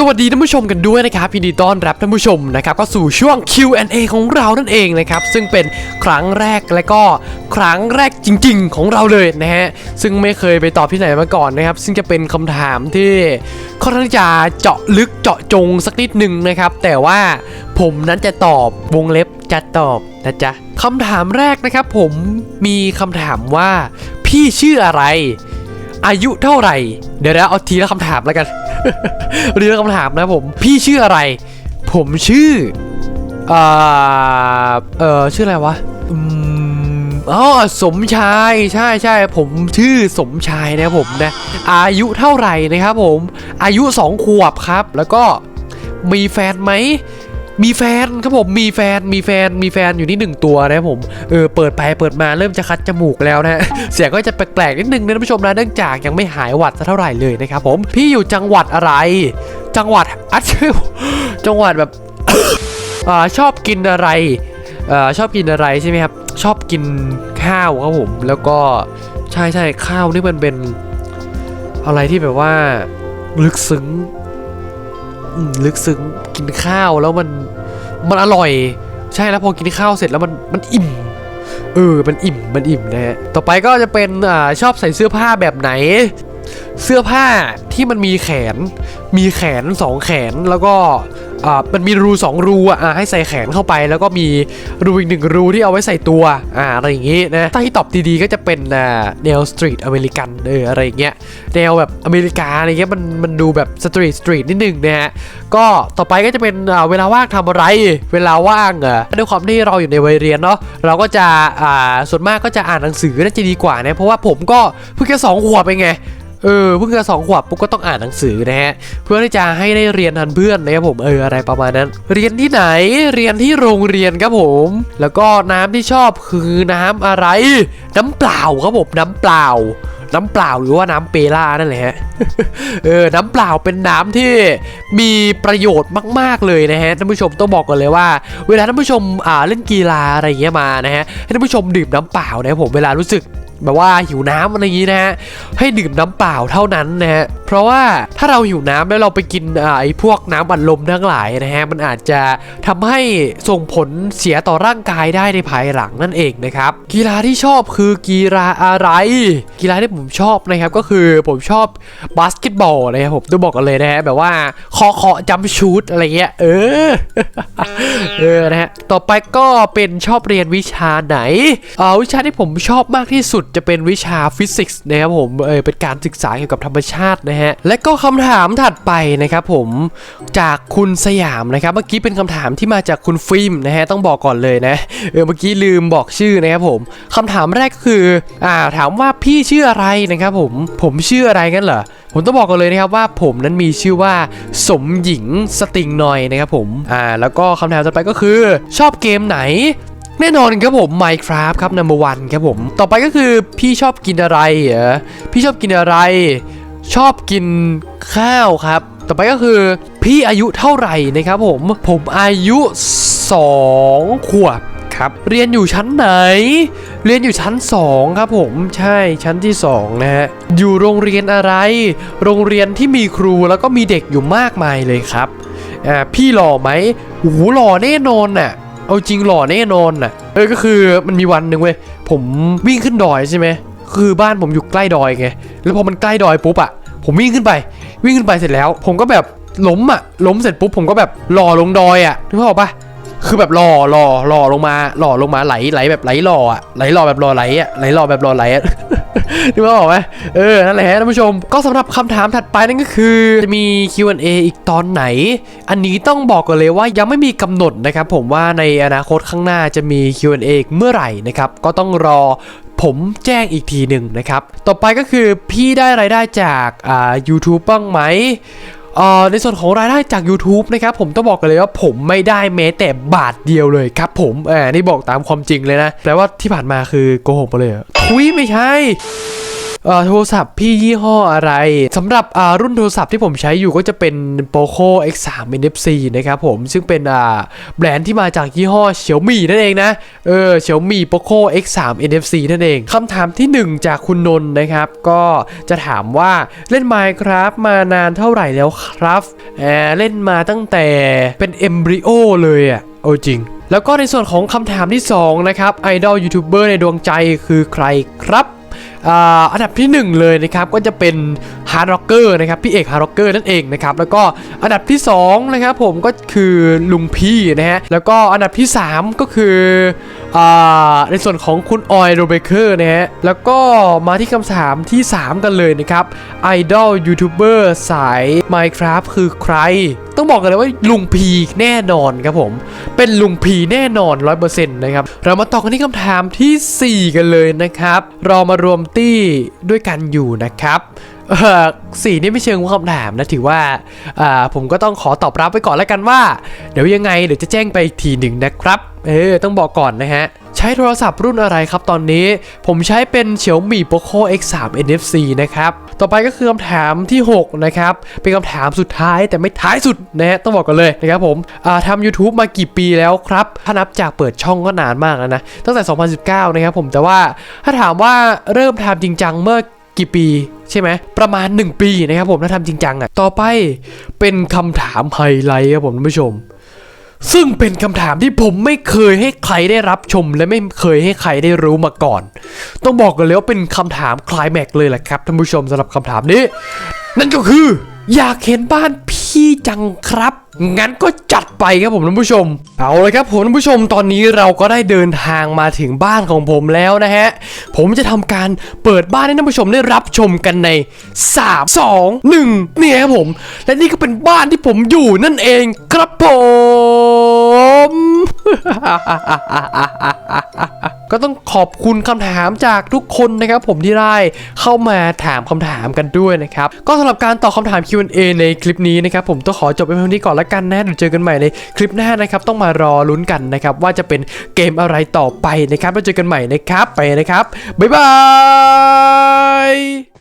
สวัสดีท่านผู้ชมกันด้วยนะครับยินดีต้อนรับท่านผู้ชมนะครับก็สู่ช่วง Q&A ของเรานั่นเองนะครับซึ่งเป็นครั้งแรกและก็ครั้งแรกจริง ๆ ของเราเลยนะฮะซึ่งไม่เคยไปตอบที่ไหนมาก่อนนะครับ ซึ่งจะเป็นคำถามที่ค่อนข้างจะเจาะลึกเจาะจงสักนิดหนึ่งนะครับ แต่ว่าผมนั้นจะตอบวงเล็บจะตอบนะจ๊ะคำถามแรกนะครับ ผมมีคำถามว่า พี่ชื่ออะไร อายุเท่าไหร่ เดี๋ยวนะเอาทีละคำถามแล้วกัน เรื่องคำถามนะผม พี่ชื่ออะไร ผมชื่อเอ่อเออชื่ออะไรวะอืมอ๋อสมชายใช่ใช่ผมชื่อสมชายนะครับผมนะอายุเท่าไหร่นะครับผมอายุสองขวบครับ แล้วก็มีแฟนไหม มีแฟนครับผมมีแฟนมีแฟนมีแฟนอยู่นี่หนึ่งตัวนะครับผมเออเปิดไปเปิดมาเริ่มจะคัดจมูกแล้วนะเสียงก็จะแปลกๆนิดนึงนะท่านผู้ชมนะเนื่องจากยังไม่หายหวัดซะเท่าไหร่เลยนะครับผมพี่อยู่จังหวัดอะไร จังหวัดอัดเชจังหวัดแบบอ่าชอบกินอะไรอ่อชอบกินอะไรใช่ไหมครับชอบกินข้าวครับผมแล้วก็ใช่ใช่ข้าวนี่มันเป็นอะไรที่แบบว่าลึกซึ้ง ลึกซึ้งกินข้าวแล้วมันมันอร่อย ใช่แล้วพอกินข้าวเสร็จแล้วมันมันอิ่มเออมันอิ่มมันอิ่มนะฮะต่อไปก็จะเป็นอ่าชอบใส่เสื้อผ้าแบบไหน เสื้อผ้าที่มันมีแขน มีแขนสองแขนแล้วก็อ่ามันมีรูสองรูอะให้ใส่แขนเข้าไป แล้วก็มีรูอีกหนึ่งรูที่เอาไว้ใส่ตัวอ่าอะไรอย่างงี้นะถ้าที่ตอบดีๆก็จะเป็นอ่าแนวสตรีทอเมริกันเอออะไรอย่างเงี้ยแนวแบบอเมริกาอะไรเงี้ยมันมันดูแบบสตรีทสตรีทนิดนึงนะฮะก็ต่อไปก็จะเป็นอ่าเวลาว่างทำอะไร เวลาว่างอะด้วยความที่เราอยู่ในวัยเรียนเนาะเราก็จะอ่าส่วนมากก็จะอ่านหนังสือน่าจะดีกว่านะเพราะว่าผมก็เพิ่งแค่สองขวบเองไง เออเพิ่งจะสองขวบปุ๊บก็ต้องอ่านหนังสือนะฮะเพื่อที่จะให้ได้เรียนทันเพื่อนนะครับผมเอออะไรประมาณนั้น เรียนที่ไหนเรียนที่โรงเรียนครับผม แล้วก็น้ำที่ชอบคือน้ำอะไร น้ำเปล่าครับผมน้ำเปล่า น้ำเปล่าหรือว่าน้ำเปล่านั่นแหละฮะเออ น้ำเปล่าเป็นน้ำที่มีประโยชน์มาก ๆเลยนะฮะท่านผู้ชมต้องบอกก่อนเลยว่า เวลาท่านผู้ชมอ่าเล่นกีฬาอะไรเงี้ยมานะฮะให้ท่านผู้ชมดื่มน้ำเปล่านะครับผมเวลารู้สึก แบบว่าหิวน้ำอะไรอย่างงี้นะฮะให้ดื่มน้ำเปล่าเท่านั้นนะฮะเพราะว่าถ้าเราหิวน้ำแล้วเราไปกินอ่าไอ้พวกน้ำอัดลมทั้งหลายนะฮะมันอาจจะทำให้ส่งผลเสียต่อร่างกายได้ในภายหลังนั่นเองนะครับกีฬาที่ชอบคือกีฬาอะไร กีฬาที่ผมชอบนะครับก็คือผมชอบบาสเกตบอลนะครับผมต้องบอกกันเลยนะฮะแบบว่าเคาะเคาะจัมชูตอะไรเงี้ยเออเออนะฮะต่อไปก็เป็นชอบเรียนวิชาไหนเออวิชาที่ผมชอบมากที่สุดจะเป็นวิชาฟิสิกส์นะครับผมเออเป็นการศึกษาเกี่ยวกับธรรมชาตินะฮะและก็คำถามถัดไปนะครับผมจากคุณสยามนะครับเมื่อกี้เป็นคำถามที่มาจากคุณฟิล์มนะฮะต้องบอกก่อนเลยนะเออเมื่อกี้ลืมบอกชื่อนะครับผมคำถามแรกก็คืออ่าถามว่าพี่ชื่ออะไรนะครับผมผมชื่ออะไรกันเหรอผมต้องบอกกันเลยนะครับว่าผมนั้นมีชื่อว่าสมหญิงสติงนอยนะครับผมอ่าแล้วก็คำถามต่อไปก็คือ ชอบเกมไหน แน่นอนครับผม Minecraft ครับ number one ครับผม ต่อไปก็คือพี่ชอบกินอะไรเหรอพี่ชอบกินอะไร ชอบกินข้าวครับ ต่อไปก็คือพี่อายุเท่าไหร่นะครับผม ผมอายุ 2 ขวบครับเรียนอยู่ชั้นไหน เรียนอยู่ชั้น 2 ครับผมใช่ชั้นที่ 2 นะฮะอยู่โรงเรียนอะไร โรงเรียนที่มีครูแล้วก็มีเด็กอยู่มากมายเลยครับอ่าพี่หล่อไหมโอ้โหหล่อแน่นอนน่ะ เอาจริงหล่อแน่นอนน่ะเออก็คือมันมีวันหนึ่งเว้ยผมวิ่งขึ้นดอยใช่ไหมคือบ้านผมอยู่ใกล้ดอยไงแล้วพอมันใกล้ดอยปุ๊บอะผมวิ่งขึ้นไป วิ่งขึ้นไปเสร็จแล้ว ผมก็แบบล้มอะล้มเสร็จปุ๊บผมก็แบบหล่อลงดอยอะนึกภาพออกปะ คือแบบหล่อหล่อหล่อลงมาหล่อลงมาไหลไหลแบบไหลหล่ออะไหลหล่อแบบหล่อไหลอะไหลหล่อแบบหล่อไหลอะนึกว่าออกไหมเออ นั่นแหละฮะท่านผู้ชม ก็สำหรับคำถามถัดไปนั่นก็คือ จะมี Q&A อีกตอนไหน อันนี้ต้องบอกกันเลยว่ายังไม่มีกำหนดนะครับ ผมว่าในอนาคตข้างหน้าจะมี Q&A อีกเมื่อไหร่นะครับ ก็ต้องรอผมแจ้งอีกทีหนึ่งนะครับ ต่อไปก็คือพี่ได้รายได้จากอ่า YouTube บ้างไหม ในส่วนของรายได้จาก YouTube นะครับผมต้องบอกกันเลยว่าผมไม่ได้แม้แต่บาทเดียวเลยครับผมอ่านี่บอกตามความจริงเลยนะแปลว่าที่ผ่านมาคือโกหกไปเลยทุยไม่ใช่ โทรศัพท์พี่ยี่ห้ออะไรสำหรับรุ่นโทรศัพท์ที่ผมใช้อยู่ก็จะเป็น Poco X3 NFC นะครับผมซึ่งเป็นแบรนด์ที่มาจากยี่ห้อ Xiaomi นั่นเองนะเออ Xiaomi Poco X3 NFC นั่นเองคำถามที่หนึ่งจากคุณนนท์นะครับ ก็จะถามว่าเล่น Minecraft มานานเท่าไหร่แล้วครับแอเล่นมาตั้งแต่เป็นเอมบริโอเลยอะโอ้จริงแล้วก็ในส่วนของคำถามที่ 2 นะครับไอดอลยูทูบเบอร์ในดวงใจคือใครครับ อันดับทีหนึ่1 เลยนะครับก็จะเป็น ฮาร์ดร็อกเกอร์นะครับพี่เอกฮาร์ดร็อกเกอร์นั่นเองนะครับแล้วก็อันดับที่2นะครับผมก็คือลุงพี่นะฮะแล้วก็อันดับที่ 3 ก็คืออในส่วนของคุณออยโรเบเกอร์นะฮะแล้วก็มาที่คำถามที่ 3 กันเลยนะครับไอดอลยูทูบเบอร์สาย Minecraft คือใคร ต้องบอกกันเลยว่าลุงพีแน่นอนครับผม เป็นลุงพีแน่นอน 100%นะครับ เรามาต่อกันที่คำถามทีสี่4 กันเลยนะครับ เรามารวมตี้ด้วยกันอยู่นะครับ สี่นี่ไม่เชิงว่าคำถามนะถือว่าผมก็ต้องขอตอบรับไว้ก่อนแล้วกันว่า เดี๋ยวยังไงเดี๋ยวจะแจ้งไปทีหนึ่งนะครับเออต้องบอกก่อนนะฮะ ใช้โทรศัพท์รุ่นอะไรครับตอนนี้ ผมใช้เป็น Xiaomi Poco X3 NFC นะครับ ต่อไปก็คือคำถามที่ 6 นะครับ เป็นคำถามสุดท้ายแต่ไม่ท้ายสุดนะฮะต้องบอกกันเลยนะครับผมทำ YouTube มากี่ปีแล้วครับ ถ้านับจากเปิดช่องก็นานมากแล้วนะ ตั้งแต่ 2019 นะครับผมแต่ว่าถ้าถามว่าเริ่มทำจริงจังเมื่อ กี่ปีใช่ไหมประมาณ 1 ปีนะครับผมถ้าทำจริงจังอะต่อไปเป็นคำถามไฮไลท์ครับผมท่านผู้ชม ซึ่งเป็นคำถามที่ผมไม่เคยให้ใครได้รับชม และไม่เคยให้ใครได้รู้มาก่อน ต้องบอกกันเลยว่าเป็นคำถามคลายแม็กซ์เลยแหละครับท่านผู้ชมสำหรับคำถามนี้ นั่นก็คือ อยากเห็นบ้านผ พี่จังครับ งั้นก็จัดไปครับผมท่านผู้ชม เอาเลยครับผมท่านผู้ชมตอนนี้เราก็ได้เดินทางมาถึงบ้านของผมแล้วนะฮะ ผมจะทำการเปิดบ้านให้ท่านผู้ชมได้รับชมกันใน 3 2 1เนี่ยครับผม และนี่ก็เป็นบ้านที่ผมอยู่นั่นเองครับผม ก็ต้องขอบคุณคำถามจากทุกคนนะครับผมที่ได้เข้ามาถามคำถามกันด้วยนะครับ ก็สำหรับการตอบคำถาม Q&A ในคลิปนี้นะครับผมต้องขอจบไปเพียงเท่านี้ก่อนละกันนะเดี๋ยวเจอกันใหม่ในคลิปหน้านะครับ ต้องมารอลุ้นกันนะครับ ว่าจะเป็นเกมอะไรต่อไปนะครับแล้วเจอกันใหม่นะครับไปนะครับบ๊ายบาย